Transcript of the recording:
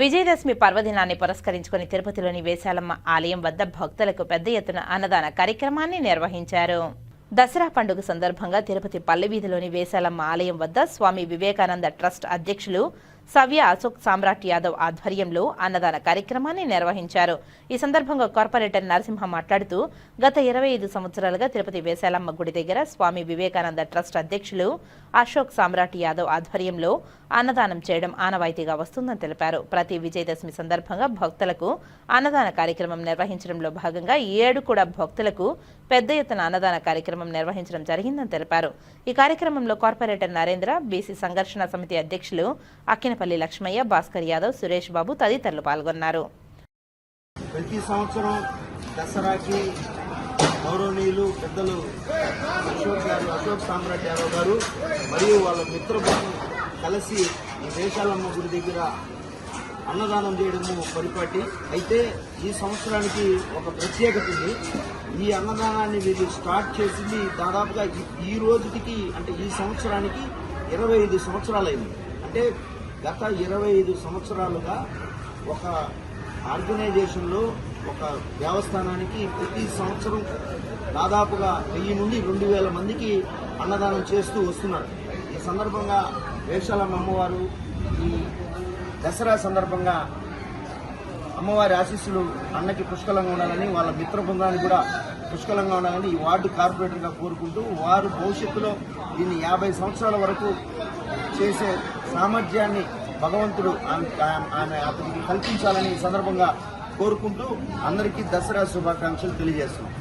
విజయదశమి పర్వదినాన్ని పురస్కరించుకుని తిరుపతిలోని వేశాలమ్మ ఆలయం వద్ద భక్తులకు పెద్ద ఎత్తున అన్నదాన కార్యక్రమాన్ని నిర్వహించారు. దసరా పండుగ సందర్భంగా తిరుపతి పల్లెవీధిలోని వేశాలమ్మ ఆలయం వద్ద స్వామి వివేకానంద ట్రస్ట్ అధ్యక్షులు సవ్య అశోక్ సామ్రాట్ యాదవ్ ఆధ్వర్యంలో అన్నదాన కార్యక్రమాన్ని నిర్వహించారు. ఈ సందర్భంగా కార్పొరేటర్ నరసింహ మాట్లాడుతూ గత ఇరవై ఐదు సంవత్సరాలుగా తిరుపతి వేశాలమ్మ గుడి దగ్గర స్వామి వివేకానంద ట్రస్ట్ అధ్యక్షులు అశోక్ సామ్రాట్ యాదవ్ ఆధ్వర్యంలో అన్నదానం చేయడం ఆనవాయితీగా వస్తుందని తెలిపారు. ప్రతి విజయదశమి సందర్భంగా భక్తులకు అన్నదాన కార్యక్రమం నిర్వహించడంలో భాగంగా ఈ ఏడు కూడా భక్తులకు పెద్ద ఎత్తున అన్నదాన కార్యక్రమం నిర్వహించడం జరిగిందని తెలిపారు. ఈ కార్యక్రమంలో కార్పొరేటర్ నరేంద్ర బీసీ సంఘర్షణ సమితి అధ్యక్షులు అక్కినపల్లి లక్ష్మయ్య భాస్కర్ యాదవ్ సురేష్ బాబు తదితరులు పాల్గొన్నారు. ప్రతి సంవత్సరం దసరాకి గౌరవనీయులు పెద్దలు అశోక్ గారు అశోక్ సామ్రాట్ యాదవ్ గారు మరియు వాళ్ళ మిత్రబృందం కలిసి ఈ దేశాలమ్మ గుడి దగ్గర అన్నదానం చేయడము పరిపాటి. అయితే ఈ సంవత్సరానికి ఒక ప్రత్యేకత ఉంది. ఈ అన్నదానాన్ని వీళ్ళు స్టార్ట్ చేసింది దాదాపుగా ఈ- ఈ రోజుకి అంటే ఈ సంవత్సరానికి ఇరవై ఐదు సంవత్సరాలైంది. అంటే గత ఇరవై ఐదు సంవత్సరాలుగా ఒక ఆర్గనైజేషన్లో ఒక దేవస్థానానికి ప్రతి సంవత్సరం దాదాపుగా వెయ్యి నుండి రెండు వేల మందికి అన్నదానం చేస్తూ వస్తున్నారు. ఈ సందర్భంగా వేషాలమ్మ అమ్మవారు ఈ దసరా సందర్భంగా అమ్మవారి ఆశీస్సులు అన్నకి పుష్కలంగా ఉండాలని వాళ్ళ మిత్ర బృందానికి కూడా పుష్కలంగా ఉండాలని ఈ వార్డు కార్పొరేటర్గా కోరుకుంటూ వారు భవిష్యత్తులో దీన్ని యాభై సంవత్సరాల వరకు చేసే సామర్థ్యాన్ని భగవంతుడు ఆమె- ఆమె అతనికి కల్పించాలని సందర్భంగా కోరుకుంటూ అందరికీ దసరా శుభాకాంక్షలు తెలియజేస్తున్నాం.